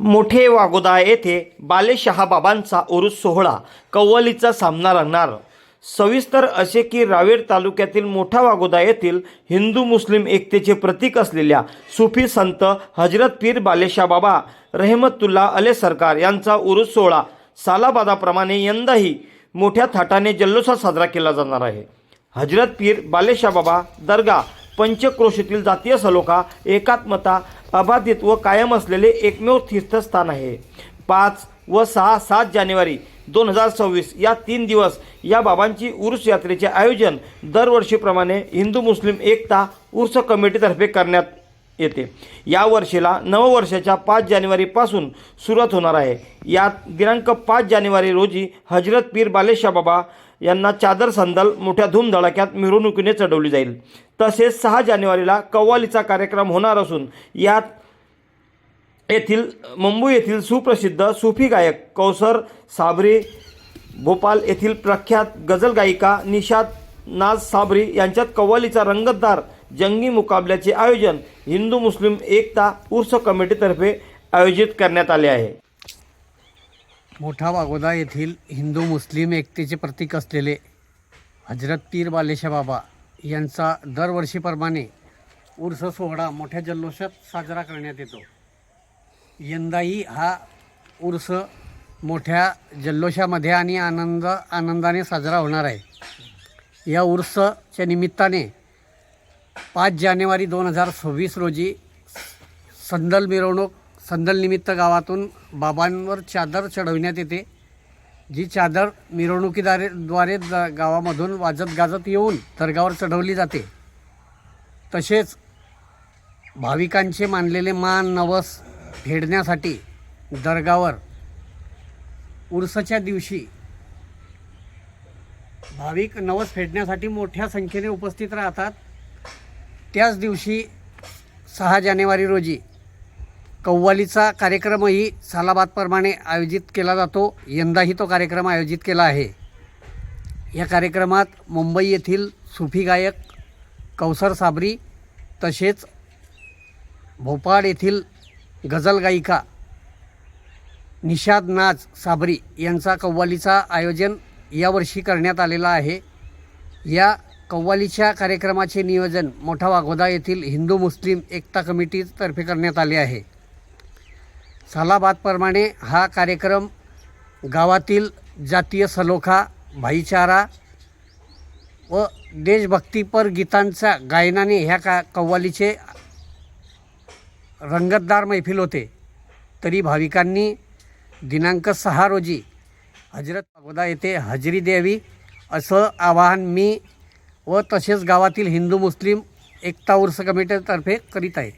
मोठे वागोदा येथे बालेशहा बाबांचा उरुस सोहळा कव्वालीचा सामना रंगणार. सविस्तर असे की रावेर तालुक्यातील मोठा वागोदा येथील हिंदू मुस्लिम एकतेचे प्रतीक असलेल्या सुफी संत हजरत पीर बालेशाह बाबा रहमतुल्ला अले सरकार यांचा उरुस सोहळा सालाबादाप्रमाणे यंदाही मोठ्या थाटाने जल्लोषात साजरा केला जाणार आहे. हजरत पीर बालेशाह बाबा दर्गा पंचक्रोशीतील जातीय सलोखा एकात्मता अबाधित व कायम असलेले एकमेव तीर्थस्थान आहे. पाच व सहा सात जानेवारी दोन हजार सव्वीस या तीन दिवस या बाबांची उर्स यात्रेचे आयोजन दरवर्षीप्रमाणे हिंदू मुस्लिम एकता उर्स कमिटीतर्फे करण्यात येते. या वर्षीला नववर्षाच्या पाच जानेवारीपासून सुरुवात होणार आहे. यात दिनांक पाच जानेवारी रोजी हजरत पीर बालेशाह बाबा यांना चादर संदल मोठ्या धूमधडाक्यात मिरवणुकीने चढवली जाईल. तसेच सहा जानेवारीला कव्वालीचा कार्यक्रम होणार असून यात येथील मुंबई येथील सुप्रसिद्ध सुफी गायक कौसर साबरी भोपाल येथील प्रख्यात गझल गायिका निशाद नाज साबरी यांच्यात कव्वालीचा रंगतदार जंगी मुकाबल्याचे आयोजन हिंदू मुस्लिम एकता उर्स कमिटीतर्फे आयोजित करण्यात आले आहे. मोठा वागोदा येथील हिंदू मुस्लिम एकतेचे प्रतीक असलेले हजरत पीर बालेशा बाबा यांचा दरवर्षीप्रमाणे उर्स सोहळा मोठ्या जल्लोषात साजरा करण्यात येतो. यंदाही हा उर्स मोठ्या जल्लोषामध्ये आणि आनंद आनंदाने साजरा होणार आहे. या उर्सच्या निमित्ताने पाच जानेवारी दोन हजार सव्वीस रोजी संदल मिरवणूक संदलनिमित्त गावातून बाबांवर चादर चढवण्यात येते. जी चादर मिरवणुकीद्वारे द्वारे द गावामधून वाजत गाजत येऊन दर्गावर चढवली जाते. तसेच भाविकांचे मानलेले मान नवस फेडण्यासाठी दर्गावर उर्साच्या दिवशी भाविक नवस फेडण्यासाठी मोठ्या संख्येने उपस्थित राहतात. त्याच दिवशी सहा जानेवारी रोजी कव्वालीचा कार्यक्रमही सालाबादप्रमाणे आयोजित केला जातो. यंदाही तो कार्यक्रम आयोजित केला आहे. या कार्यक्रमात मुंबई येथील सुफी गायक कौसर साबरी तसेच भोपाळ येथील गझल गायिका निषाद नाज साबरी यांचा कव्वालीचा आयोजन यावर्षी करण्यात आलेला आहे. या कव्वालीच्या कार्यक्रमाचे नियोजन मोठा वाघोदा येथील हिंदू मुस्लिम एकता कमिटीतर्फे करण्यात आले आहे. सालाबादप्रमाणे हा कार्यक्रम गावातील जातीय सलोखा भाईचारा व देशभक्तीपर गीतांच्या गायनाने ह्या का कव्वालीचे रंगतदार मैफिल होते. तरी भाविकांनी दिनांक सहा रोजी हजरत अगोदा येथे हजरी द्यावी असं आवाहन मी व तसेच गावातील हिंदू मुस्लिम एकता उर्स कमिटीतर्फे करीत आहे.